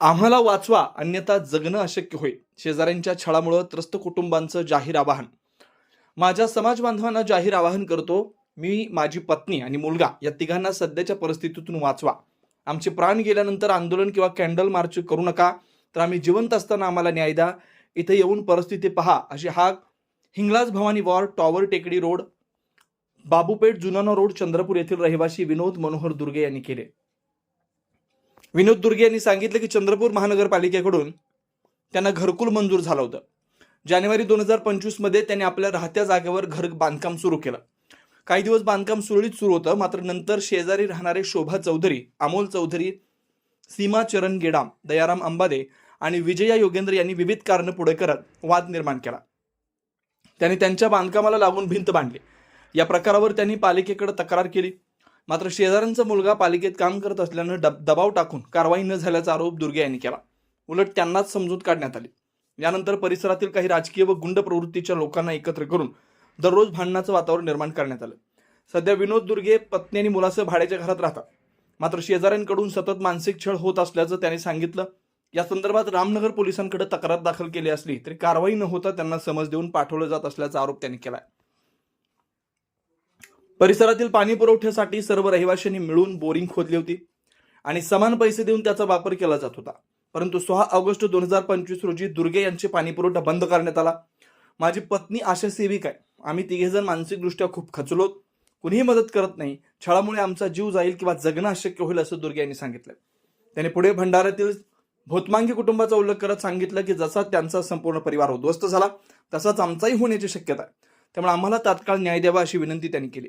आम्हाला वाचवा अन्यथा जगणं अशक्य होईल. शेजाऱ्यांच्या छळामुळं त्रस्त कुटुंबांचं जाहीर आवाहन. माझ्या समाज बांधवांना जाहीर आवाहन करतो मी माझी पत्नी आणि मुलगा या तिघांना सध्याच्या परिस्थितीतून वाचवा. आमचे प्राण गेल्यानंतर आंदोलन किंवा कॅन्डल मार्च करू नका तर आम्ही जिवंत असताना आम्हाला न्याय द्या. इथे येऊन परिस्थिती पहा. अशी हाक हिंगलाज भवानी वॉर टॉवर टेकडी रोड बाबूपेठ जुनाना रोड चंद्रपूर येथील रहिवासी विनोद मनोहर दुर्गे यांनी केले. विनोद दुर्गे यांनी सांगितलं की चंद्रपूर महानगरपालिकेकडून त्यांना घरकुल मंजूर झालं होतं. जानेवारी दोन हजार पंचवीसमध्ये त्यांनी आपल्या राहत्या जागेवर घर बांधकाम सुरू केलं. काही दिवस बांधकाम सुरळीत सुरू होतं मात्र नंतर शेजारी राहणारे शोभा चौधरी अमोल चौधरी सीमा चरण गेडाम दयाराम अंबादे आणि विजया योगेंद्र यांनी विविध कारणं पुढे करत वाद निर्माण केला. त्यांनी त्यांच्या बांधकामाला लागून भिंत बांधली. या प्रकारावर त्यांनी पालिकेकडे तक्रार केली. मात्र शेजाऱ्यांचा मुलगा पालिकेत काम करत असल्यानं डब दबाव टाकून कारवाई न झाल्याचा आरोप दुर्गे यांनी केला. उलट त्यांनाच समजूत काढण्यात आली. यानंतर परिसरातील काही राजकीय व गुंड प्रवृत्तीच्या लोकांना एकत्र करून दररोज भांडणाचं वातावरण निर्माण करण्यात आलं. सध्या विनोद दुर्गे पत्नी आणि मुलासह भाड्याच्या घरात राहतात. मात्र शेजाऱ्यांकडून सतत मानसिक छळ होत असल्याचं त्यांनी सांगितलं. या संदर्भात रामनगर पोलिसांकडे तक्रार दाखल केली असली तरी कारवाई न होता त्यांना समज देऊन पाठवलं जात असल्याचा आरोप त्यांनी केला आहे परिसरातील पाणी पुरवठ्यासाठी सर्व रहिवाशांनी मिळून बोरिंग खोदली होती आणि समान पैसे देऊन त्याचा वापर केला जात होता. परंतु सोळा ऑगस्ट दोन हजार पंचवीस रोजी दुर्गे यांचे पाणीपुरवठा बंद करण्यात आला. माझी पत्नी आशा सेविक आहे. आम्ही तिघेजण मानसिकदृष्ट्या खूप खचलोत कुणीही मदत करत नाही. छळामुळे आमचा जीव जाईल किंवा जगणं अशक्य होईल असं दुर्गे यांनी सांगितलं. त्याने पुढे भंडाऱ्यातील भोतमांगी कुटुंबाचा उल्लेख करत सांगितलं की जसा त्यांचा संपूर्ण परिवार उद्ध्वस्त झाला तसाच आमचाही होण्याची शक्यता आहे. त्यामुळे आम्हाला तात्काळ न्याय द्यावा अशी विनंती त्यांनी केली.